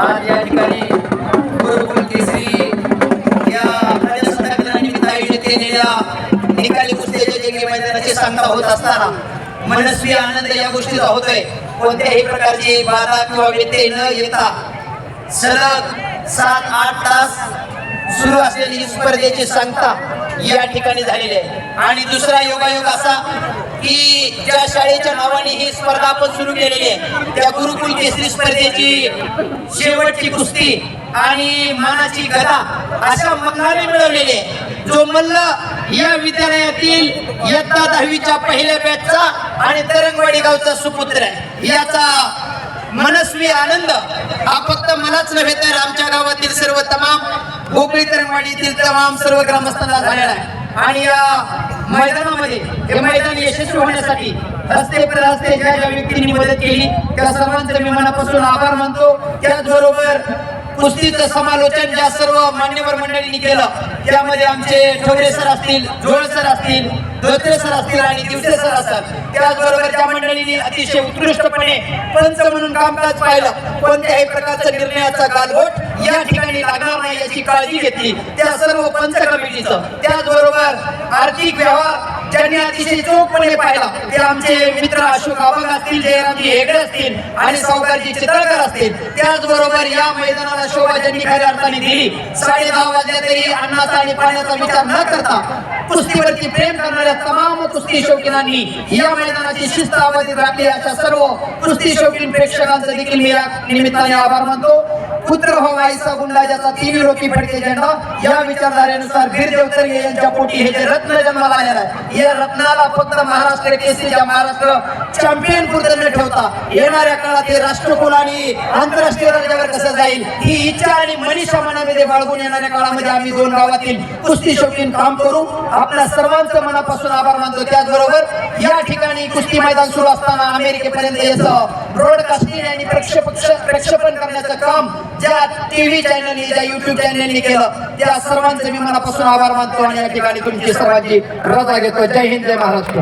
आज या ठिकाणी गुरुकुल केसरी या प्रजासत्ताक आयोजित केलेल्या निकाली कुस्तीच्या जंगी मैदानाची सांगता होत असताना मनस्वी आनंद या गोष्टीचा होतोय. कोणत्याही प्रकारची बाधा किंवा व्यत्यय न येता सलग सात आठ तास सुरू असलेली स्पर्धेची सांगता या ठिकाणी झालेली आहे. आणि दुसरा योगायोग असा की ज्या शाळेच्या नावाने ही स्पर्धा आपण सुरू केलेली आहे. त्या गुरुकुल केसरी स्पर्धेची शेवटची कुस्ती आणि मानाची गदा अशा मल्लाने मिळवलेली आहे. जो मल्ल या विद्यालयातील इयत्ता दहावीच्या पहिल्या बॅचचा आणि तरंगवाडी गावचा सुपुत्र आहे. याचा मनस्वी आनंद. हा फक्त मलाच नव्हे तर आमच्या गावातील सर्व तमाम गोकळी तरंगवाडीतील तमाम सर्व ग्रामस्थांना झालेला आहे. आणि या मैदानामध्ये हे मैदान यशस्वी होण्यासाठी रस्ते पर रस्ते ज्या ज्या व्यक्तींनी मदत केली त्या सर्वांचे मी मनापासून आभार मानतो. त्याचबरोबर कुस्तीचं समालोचन ज्या सर्व मान्यवर मंडळींनी केलं त्यामध्ये आमचे ठोगरे सर असतील जोळ सर असतील धोत्रे सर असतील आणि दिवसे सर असतात. त्याचबरोबर त्या मंडळींनी अतिशय उत्कृष्टपणे पंच म्हणून कामकाज पाहिलं. कोणत्याही प्रकारचा निर्णयाचा गालबोट या ठिकाणी लागणार नाही याची काळजी घेतली त्या सर्व पंच कमिटीचं. त्याचबरोबर आर्थिक व्यवहार ज्यांनी अतिशय चोखपणे पाहिला ते आमचे मित्र अशोक आबंग असतील जयरामजी हेगडे असतील आणि सावकारजी चितळकर असतील. त्याचबरोबर या मैदानाला शोभा ज्यांनी खऱ्या अर्थाने दिली साडे दहा वाजल्या तरी अन्नाचा आणि पाण्याचा विचार न करता कुस्तीवरती प्रेम करणाऱ्या तमाम कुस्ती शौकीनांनी या मैदानाची शिस्त अबाधित राखली. अशा सर्व कुस्ती शौकीन प्रेक्षकांचं देखील मी या निमित्ताने आभार मानतो. पुत्र हो आईचा गुंडा ज्याचा तीन रोपी फडके झेंडा या विचारधारेनुसार वीर देवतर्गे यांच्या पोटी हे जे रत्न जन्माला आलेलं आहे. या रत्नाला फक्त महाराष्ट्र केसरीच्या महाराष्ट्र चॅम्पियन पुरतं येणाऱ्या काळात हे राष्ट्रकुल आणि आंतरराष्ट्रीय दर्जावर कसं जाईल ही इच्छा आणि मनीषा मनामध्ये बाळगून येणाऱ्या काळामध्ये आम्ही दोन गावातील कुस्ती शौकीन काम करू. आपल्या सर्वांचं मनापासून आभार मानतो. त्याचबरोबर या ठिकाणी कुस्ती मैदान सुरू असताना अमेरिकेपर्यंत याचं ब्रॉडकास्टिंग आणि प्रक्षेपण प्रक्षेपण करण्याचं काम ज्या टीव्ही चॅनलनी ज्या युट्यूब चॅनलनी केलं त्या सर्वांचं मी मनापासून आभार मानतो आणि या ठिकाणी तुमची सर्वांची रजा घेतो. जय हिंद जय महाराष्ट्र.